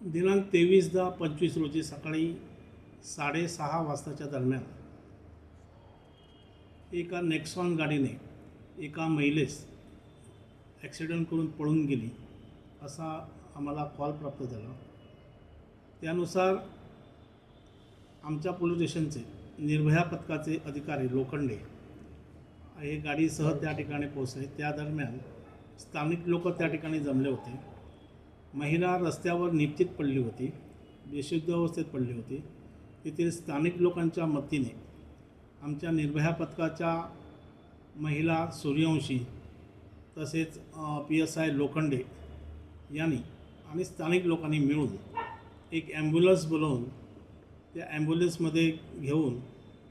दिनांक तेवीस दहा पंचवीस रोजी सकाळी साडेसहा वाजताच्या दरम्यान एका नेक्सॉन गाडीने एका महिलेस ॲक्सिडेंट करून पळून गेली असा आम्हाला कॉल प्राप्त झाला. त्यानुसार आमच्या पोलीस स्टेशनचे निर्भया पथकाचे अधिकारी लोखंडे हे गाडीसह त्या ठिकाणी पोहोचले. त्या दरम्यान स्थानिक लोक त्या ठिकाणी जमले होते. महिला रस्त्यावर निश्चित पडली होती बेशुद्ध अवस्थेत पडली होती. तेथील स्थानिक लोकांच्या मदतीने आमच्या निर्भया पथकाच्या महिला सूर्यवंशी तसेच पी एस आय लोखंडे यांनी आणि स्थानिक लोकांनी मिळून एक ॲम्ब्युलन्स बोलवून त्या ॲम्ब्युलन्समध्ये घेऊन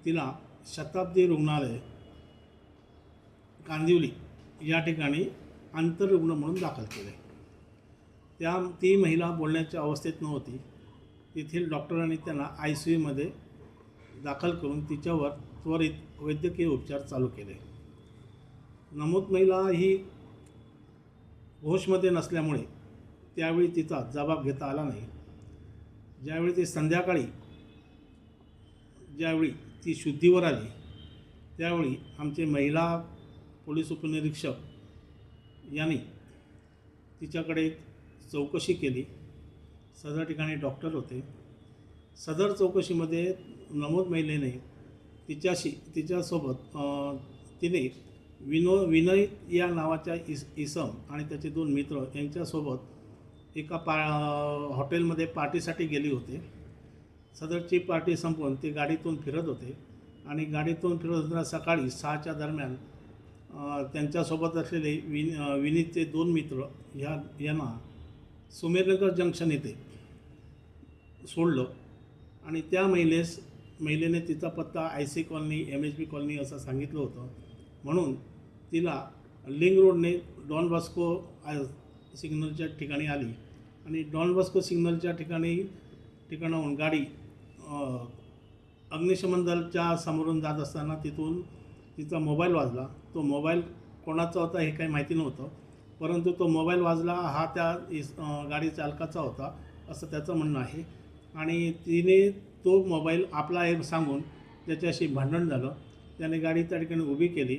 तिला शताब्दी रुग्णालय कांदिवली या ठिकाणी आंतररुग्ण म्हणून दाखल केले. त्या ती महिला बोलण्याच्या अवस्थेत नव्हती. तेथील डॉक्टरांनी त्यांना आय सी यूमध्ये दाखल करून तिच्यावर त्वरित वैद्यकीय उपचार चालू केले. नमूद महिला ही होशमध्ये नसल्यामुळे त्यावेळी तिचा जबाब घेता आला नाही. ज्यावेळी ती संध्याकाळी ज्यावेळी ती शुद्धीवर आली त्यावेळी आमचे महिला पोलीस उपनिरीक्षक यांनी तिच्याकडे चौकशी केली. सदर ठिकाणी डॉक्टर होते. सदर चौकशीमध्ये नमूद महिलेने तिच्याशी तिच्यासोबत तिने विनो विनय या नावाच्या इस इसम आणि त्याचे दोन मित्र यांच्यासोबत एका पा हॉटेलमध्ये पार्टीसाठी गेली होते. सदरची पार्टी संपवून ते गाडीतून फिरत होते आणि गाडीतून फिरत असताना सकाळी सहाच्या दरम्यान त्यांच्यासोबत असलेले विन विनीतचे दोन मित्र ह्या यांना सुमेरनगर जंक्शन येथे सोडलं. आणि त्या महिलेस महिलेने तिचा पत्ता I C colony M H B colony असं सांगितलं होतं. म्हणून तिला लिंग रोडने डॉन बॉस्को आय- सिग्नलच्या ठिकाणी आली. आणि डॉन बॉस्को सिग्नलच्या ठिकाणी ठिकाणाहून गाडी अग्निशमन दलच्या समोरून जात असताना तिथून तिचा मोबाईल वाजला. तो मोबाईल कोणाचा होता हे काही माहिती नव्हतं. परंतु तो मोबाईल वाजला हा त्या इस गाडी चालकाचा होता असं त्याचं म्हणणं आहे. आणि तिने तो मोबाईल आपला आहे सांगून त्याच्याशी भांडण झालं. त्याने गाडी त्या ठिकाणी उभी केली.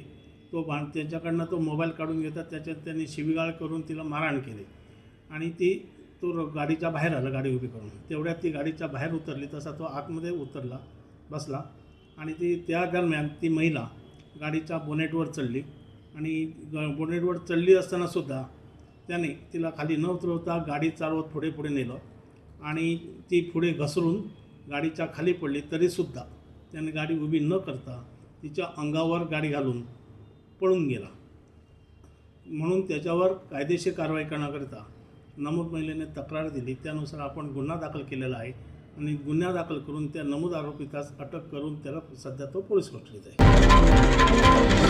तो भांड त्याच्याकडनं तो मोबाईल काढून घेतात त्याच्यात त्यांनी शिवीगाळ करून तिला मारहाण केली. आणि ती तो र- गाडीच्या बाहेर आला गाडी उभी करून. तेवढ्यात ती गाडीच्या बाहेर उतरली तसा तो आतमध्ये उतरला बसला. आणि ती त्या दरम्यान ती महिला गाडीच्या बोनेटवर चढली. आणि बोनेटवर चढली असतानासुद्धा त्याने तिला खाली न उतरवता गाडी चालवत पुढे पुढे नेलं. आणि ती पुढे घसरून गाडीच्या खाली पडली तरीसुद्धा त्याने गाडी उभी न करता तिच्या अंगावर गाडी घालून पळून गेला. म्हणून त्याच्यावर कायदेशीर कारवाई करण्याकरिता नमूद महिलेने तक्रार दिली. त्यानुसार आपण गुन्हा दाखल केलेला आहे आणि गुन्हा दाखल करून त्या नमूद आरोपितास अटक करून त्याला सध्या तो पोलीस कोठडीत आहे.